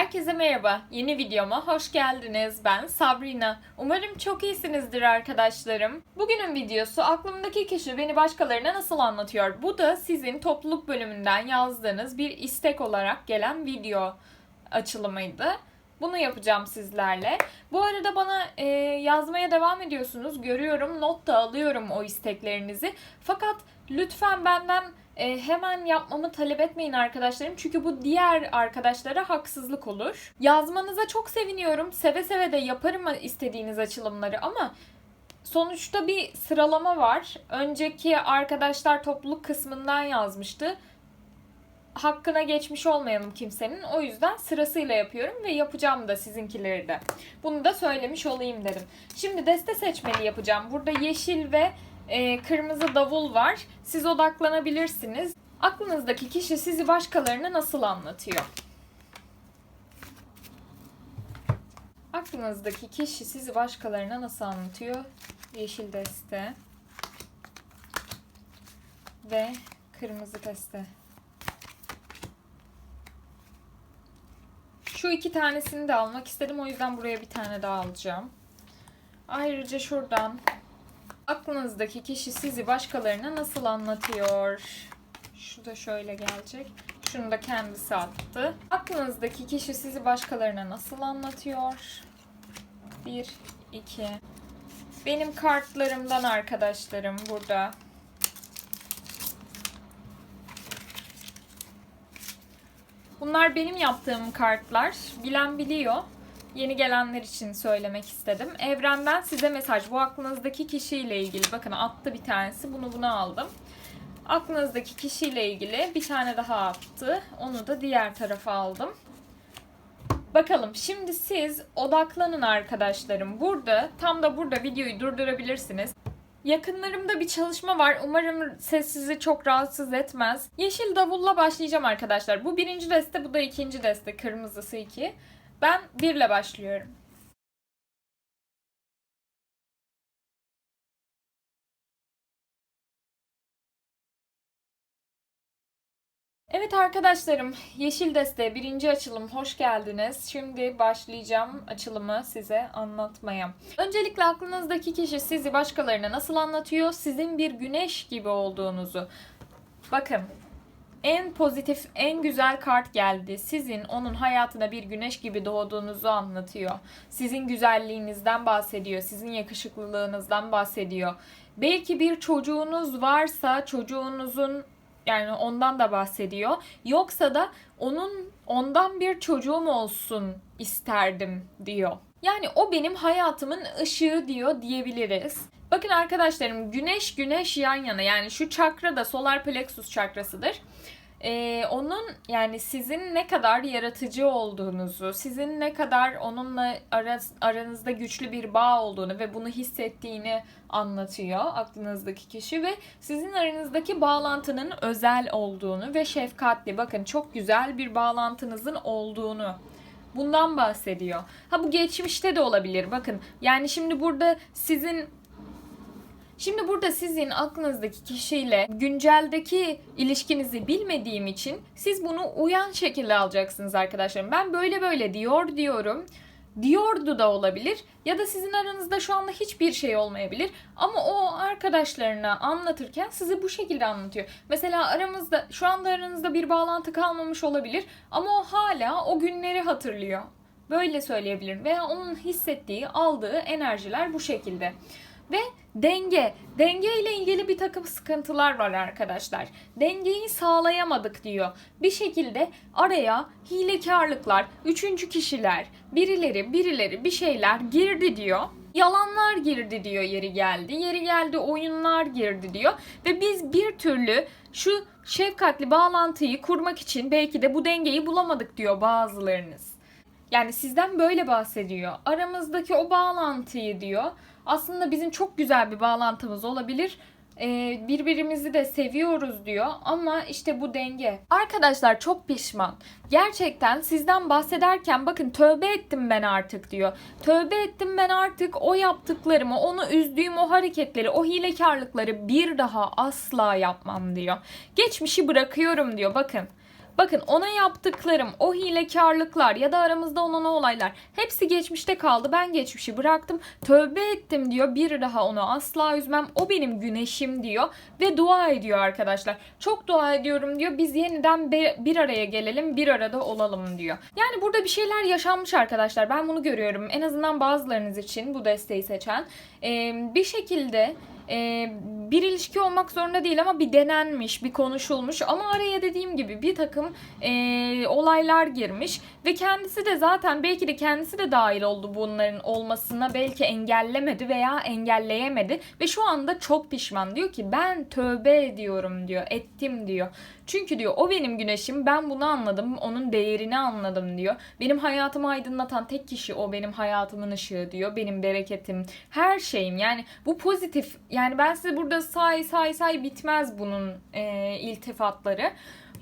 Herkese merhaba. Yeni videoma hoş geldiniz. Ben Sabrina. Umarım çok iyisinizdir arkadaşlarım. Bugünün videosu aklımdaki kişi beni başkalarına nasıl anlatıyor. Bu da sizin topluluk bölümünden yazdığınız bir istek olarak gelen video açılımıydı. Bunu yapacağım sizlerle. Bu arada bana e, yazmaya devam ediyorsunuz. Görüyorum, not da alıyorum o isteklerinizi. Fakat lütfen benden e, hemen yapmamı talep etmeyin arkadaşlarım. Çünkü bu diğer arkadaşlara haksızlık olur. Yazmanıza çok seviniyorum. Seve seve de yaparım istediğiniz açılımları ama sonuçta bir sıralama var. Önceki arkadaşlar topluluk kısmından yazmıştı. Hakkına geçmiş olmayalım kimsenin. O yüzden sırasıyla yapıyorum ve yapacağım da sizinkileri de. Bunu da söylemiş olayım dedim. Şimdi deste seçmeli yapacağım. Burada yeşil ve e, kırmızı davul var. Siz odaklanabilirsiniz. Aklınızdaki kişi sizi başkalarına nasıl anlatıyor? Aklınızdaki kişi sizi başkalarına nasıl anlatıyor? Yeşil deste ve kırmızı deste. Şu iki tanesini de almak istedim. O yüzden buraya bir tane daha alacağım. Ayrıca şuradan aklınızdaki kişi sizi başkalarına nasıl anlatıyor? Şu da şöyle gelecek. Şunu da kendisi attı. Aklınızdaki kişi sizi başkalarına nasıl anlatıyor? Bir, iki. Benim kartlarımdan arkadaşlarım burada. Bunlar benim yaptığım kartlar. Bilen biliyor. Yeni gelenler için söylemek istedim. Evrenden size mesaj. Bu aklınızdaki kişiyle ilgili. Bakın attı bir tanesi. Bunu buna aldım. Aklınızdaki kişiyle ilgili bir tane daha attı. Onu da diğer tarafa aldım. Bakalım şimdi siz odaklanın arkadaşlarım. Burada tam da burada videoyu durdurabilirsiniz. Yakınlarımda bir çalışma var. Umarım ses sizi çok rahatsız etmez. Yeşil davulla başlayacağım arkadaşlar. Bu birinci deste, bu da ikinci deste. Kırmızısı iki. Ben birle başlıyorum. Evet arkadaşlarım, Yeşil Deste birinci açılım hoş geldiniz. Şimdi başlayacağım açılımı size anlatmaya. Öncelikle aklınızdaki kişi sizi başkalarına nasıl anlatıyor? Sizin bir güneş gibi olduğunuzu. Bakın, en pozitif, en güzel kart geldi. Sizin onun hayatına bir güneş gibi doğduğunuzu anlatıyor. Sizin güzelliğinizden bahsediyor. Sizin yakışıklılığınızdan bahsediyor. Belki bir çocuğunuz varsa çocuğunuzun yani ondan da bahsediyor. Yoksa da onun ondan bir çocuğum olsun isterdim diyor. Yani o benim hayatımın ışığı diyor diyebiliriz. Bakın arkadaşlarım güneş güneş yan yana yani şu çakra da solar plexus çakrasıdır. Ee, onun yani sizin ne kadar yaratıcı olduğunuzu, sizin ne kadar onunla aras, aranızda güçlü bir bağ olduğunu ve bunu hissettiğini anlatıyor aklınızdaki kişi ve sizin aranızdaki bağlantının özel olduğunu ve şefkatli bakın çok güzel bir bağlantınızın olduğunu bundan bahsediyor. Ha bu geçmişte de olabilir. Bakın yani şimdi burada sizin Şimdi burada sizin aklınızdaki kişiyle günceldeki ilişkinizi bilmediğim için siz bunu uyan şekilde alacaksınız arkadaşlarım. Ben böyle böyle diyor diyorum. Diyordu da olabilir ya da sizin aranızda şu anda hiçbir şey olmayabilir ama o arkadaşlarına anlatırken sizi bu şekilde anlatıyor. Mesela aramızda şu anda aranızda bir bağlantı kalmamış olabilir ama o hala o günleri hatırlıyor. Böyle söyleyebilirim veya onun hissettiği, aldığı enerjiler bu şekilde. Ve denge. Denge ile ilgili bir takım sıkıntılar var arkadaşlar. Dengeyi sağlayamadık diyor. Bir şekilde araya hilekarlıklar, üçüncü kişiler, birileri birileri bir şeyler girdi diyor. Yalanlar girdi diyor yeri geldi. Yeri geldi oyunlar girdi diyor. Ve biz bir türlü şu şefkatli bağlantıyı kurmak için belki de bu dengeyi bulamadık diyor bazılarınız. Yani sizden böyle bahsediyor. Aramızdaki o bağlantıyı diyor aslında bizim çok güzel bir bağlantımız olabilir. Ee, birbirimizi de seviyoruz diyor ama işte bu denge. Arkadaşlar çok pişman. Gerçekten sizden bahsederken bakın tövbe ettim ben artık diyor. Tövbe ettim ben artık o yaptıklarımı, onu üzdüğüm o hareketleri, o hilekarlıkları bir daha asla yapmam diyor. Geçmişi bırakıyorum diyor bakın. Bakın ona yaptıklarım, o hilekarlıklar ya da aramızda olan olaylar hepsi geçmişte kaldı. Ben geçmişi bıraktım. Tövbe ettim diyor. Bir daha onu asla üzmem. O benim güneşim diyor ve dua ediyor arkadaşlar. Çok dua ediyorum diyor. Biz yeniden bir araya gelelim, bir arada olalım diyor. Yani burada bir şeyler yaşanmış arkadaşlar. Ben bunu görüyorum. En azından bazılarınız için bu desteği seçen. Ee, bir şekilde e, bir ilişki olmak zorunda değil ama bir denenmiş, bir konuşulmuş ama araya dediğim gibi bir takım e, olaylar girmiş ve kendisi de zaten belki de kendisi de dahil oldu bunların olmasına belki engellemedi veya engelleyemedi ve şu anda çok pişman diyor ki ben tövbe ediyorum diyor, ettim diyor. Çünkü diyor o benim güneşim ben bunu anladım onun değerini anladım diyor. Benim hayatımı aydınlatan tek kişi o benim hayatımın ışığı diyor. Benim bereketim her şeyim yani bu pozitif yani ben size burada say say say bitmez bunun e, iltifatları.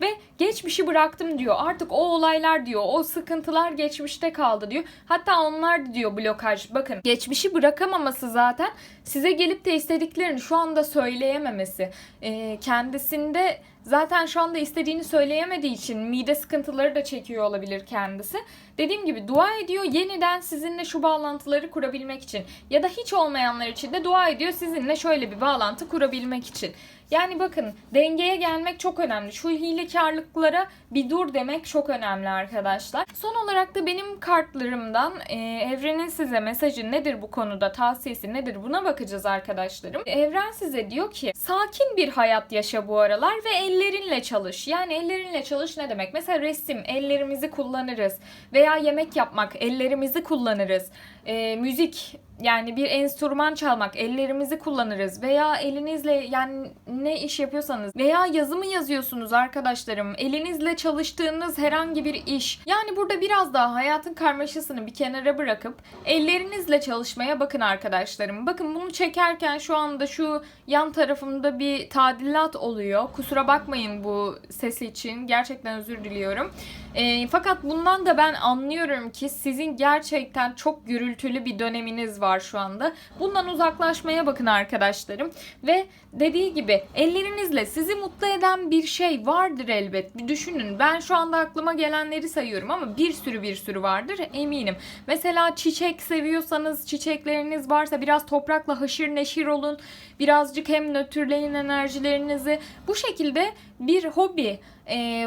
Ve geçmişi bıraktım diyor. Artık o olaylar diyor, o sıkıntılar geçmişte kaldı diyor. Hatta onlar diyor blokaj. Bakın geçmişi bırakamaması zaten size gelip de istediklerini şu anda söyleyememesi. Ee, kendisinde zaten şu anda istediğini söyleyemediği için mide sıkıntıları da çekiyor olabilir kendisi. Dediğim gibi dua ediyor yeniden sizinle şu bağlantıları kurabilmek için. Ya da hiç olmayanlar için de dua ediyor sizinle şöyle bir bağlantı kurabilmek için. Yani bakın dengeye gelmek çok önemli. Şu hilekarlıklara bir dur demek çok önemli arkadaşlar. Son olarak da benim kartlarımdan e, evrenin size mesajı nedir bu konuda, tavsiyesi nedir buna bakacağız arkadaşlarım. Evren size diyor ki sakin bir hayat yaşa bu aralar ve ellerinle çalış. Yani ellerinle çalış ne demek? Mesela resim, ellerimizi kullanırız. Veya yemek yapmak, ellerimizi kullanırız. E, müzik, yani bir enstrüman çalmak, ellerimizi kullanırız veya elinizle yani ne iş yapıyorsanız veya yazımı yazıyorsunuz arkadaşlarım. Elinizle çalıştığınız herhangi bir iş. Yani burada biraz daha hayatın karmaşasını bir kenara bırakıp ellerinizle çalışmaya bakın arkadaşlarım. Bakın bunu çekerken şu anda şu yan tarafımda bir tadilat oluyor. Kusura bakmayın bu sesi için. Gerçekten özür diliyorum. E, fakat bundan da ben anlıyorum ki sizin gerçekten çok gürültülü bir döneminiz var şu anda. Bundan uzaklaşmaya bakın arkadaşlarım. Ve dediği gibi ellerinizle sizi mutlu eden bir şey vardır elbet. Bir düşünün. Ben şu anda aklıma gelenleri sayıyorum ama bir sürü bir sürü vardır eminim. Mesela çiçek seviyorsanız, çiçekleriniz varsa biraz toprakla haşır neşir olun. Birazcık hem nötrleyin enerjilerinizi. Bu şekilde bir hobi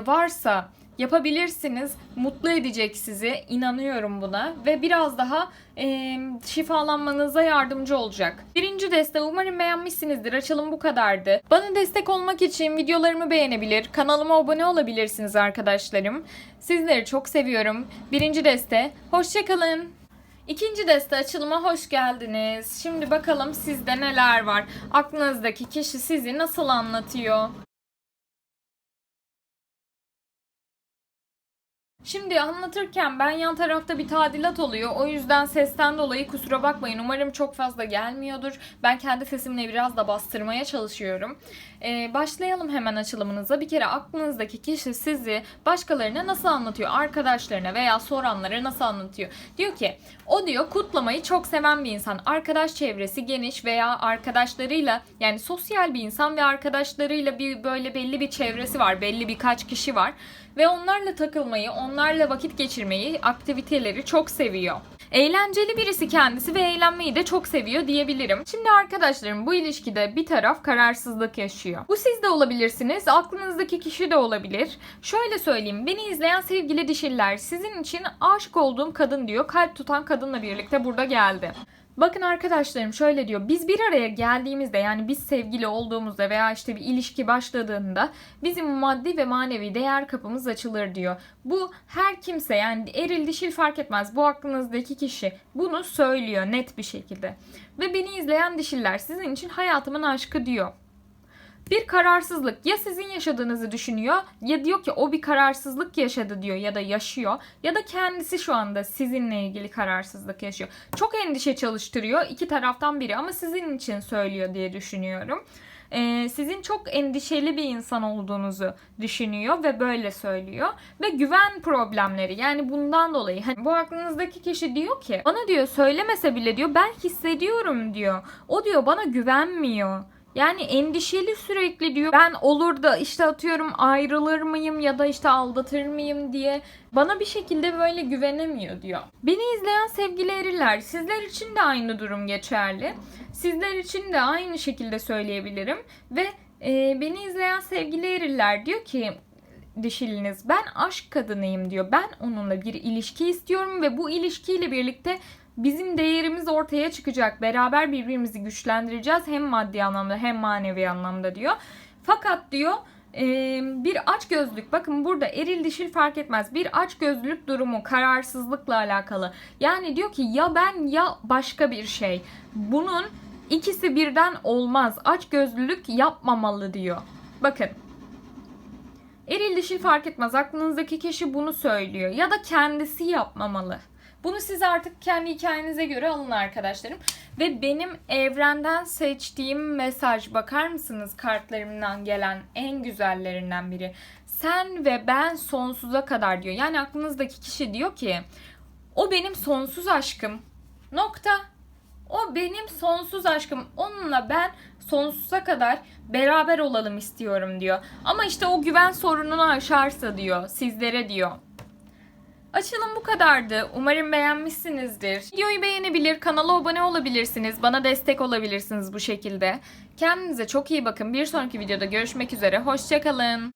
varsa yapabilirsiniz. Mutlu edecek sizi. inanıyorum buna. Ve biraz daha e, şifalanmanıza yardımcı olacak. Birinci deste umarım beğenmişsinizdir. Açılım bu kadardı. Bana destek olmak için videolarımı beğenebilir, kanalıma abone olabilirsiniz arkadaşlarım. Sizleri çok seviyorum. Birinci deste, hoşçakalın. İkinci deste açılıma hoş geldiniz. Şimdi bakalım sizde neler var. Aklınızdaki kişi sizi nasıl anlatıyor? Şimdi anlatırken ben yan tarafta bir tadilat oluyor. O yüzden sesten dolayı kusura bakmayın. Umarım çok fazla gelmiyordur. Ben kendi sesimle biraz da bastırmaya çalışıyorum. Ee, başlayalım hemen açılımınıza. Bir kere aklınızdaki kişi sizi başkalarına nasıl anlatıyor? Arkadaşlarına veya soranlara nasıl anlatıyor? Diyor ki o diyor kutlamayı çok seven bir insan. Arkadaş çevresi geniş veya arkadaşlarıyla yani sosyal bir insan ve arkadaşlarıyla bir böyle belli bir çevresi var. Belli birkaç kişi var ve onlarla takılmayı, onlarla vakit geçirmeyi, aktiviteleri çok seviyor. Eğlenceli birisi kendisi ve eğlenmeyi de çok seviyor diyebilirim. Şimdi arkadaşlarım bu ilişkide bir taraf kararsızlık yaşıyor. Bu siz de olabilirsiniz, aklınızdaki kişi de olabilir. Şöyle söyleyeyim, beni izleyen sevgili dişiller sizin için aşık olduğum kadın diyor, kalp tutan kadınla birlikte burada geldi. Bakın arkadaşlarım şöyle diyor. Biz bir araya geldiğimizde yani biz sevgili olduğumuzda veya işte bir ilişki başladığında bizim maddi ve manevi değer kapımız açılır diyor. Bu her kimse yani eril dişil fark etmez. Bu aklınızdaki kişi bunu söylüyor net bir şekilde. Ve beni izleyen dişiller sizin için hayatımın aşkı diyor. Bir kararsızlık. Ya sizin yaşadığınızı düşünüyor ya diyor ki o bir kararsızlık yaşadı diyor ya da yaşıyor. Ya da kendisi şu anda sizinle ilgili kararsızlık yaşıyor. Çok endişe çalıştırıyor iki taraftan biri ama sizin için söylüyor diye düşünüyorum. Ee, sizin çok endişeli bir insan olduğunuzu düşünüyor ve böyle söylüyor. Ve güven problemleri yani bundan dolayı hani bu aklınızdaki kişi diyor ki bana diyor söylemese bile diyor ben hissediyorum diyor. O diyor bana güvenmiyor Yani endişeli sürekli diyor. Ben olur da işte atıyorum ayrılır mıyım ya da işte aldatır mıyım diye bana bir şekilde böyle güvenemiyor diyor. Beni izleyen sevgili eriller sizler için de aynı durum geçerli. Sizler için de aynı şekilde söyleyebilirim ve e, beni izleyen sevgili eriller diyor ki dişiliniz ben aşk kadınıyım diyor. Ben onunla bir ilişki istiyorum ve bu ilişkiyle birlikte bizim değerimiz ortaya çıkacak. Beraber birbirimizi güçlendireceğiz hem maddi anlamda hem manevi anlamda diyor. Fakat diyor e, bir aç gözlük bakın burada eril dişil fark etmez bir aç gözlülük durumu kararsızlıkla alakalı yani diyor ki ya ben ya başka bir şey bunun ikisi birden olmaz aç gözlülük yapmamalı diyor bakın Eril dişil fark etmez. Aklınızdaki kişi bunu söylüyor. Ya da kendisi yapmamalı. Bunu siz artık kendi hikayenize göre alın arkadaşlarım. Ve benim evrenden seçtiğim mesaj bakar mısınız kartlarımdan gelen en güzellerinden biri. Sen ve ben sonsuza kadar diyor. Yani aklınızdaki kişi diyor ki o benim sonsuz aşkım. Nokta. O benim sonsuz aşkım. Onunla ben sonsuza kadar beraber olalım istiyorum diyor. Ama işte o güven sorununu aşarsa diyor sizlere diyor. Açılım bu kadardı. Umarım beğenmişsinizdir. Videoyu beğenebilir, kanala abone olabilirsiniz. Bana destek olabilirsiniz bu şekilde. Kendinize çok iyi bakın. Bir sonraki videoda görüşmek üzere. Hoşçakalın.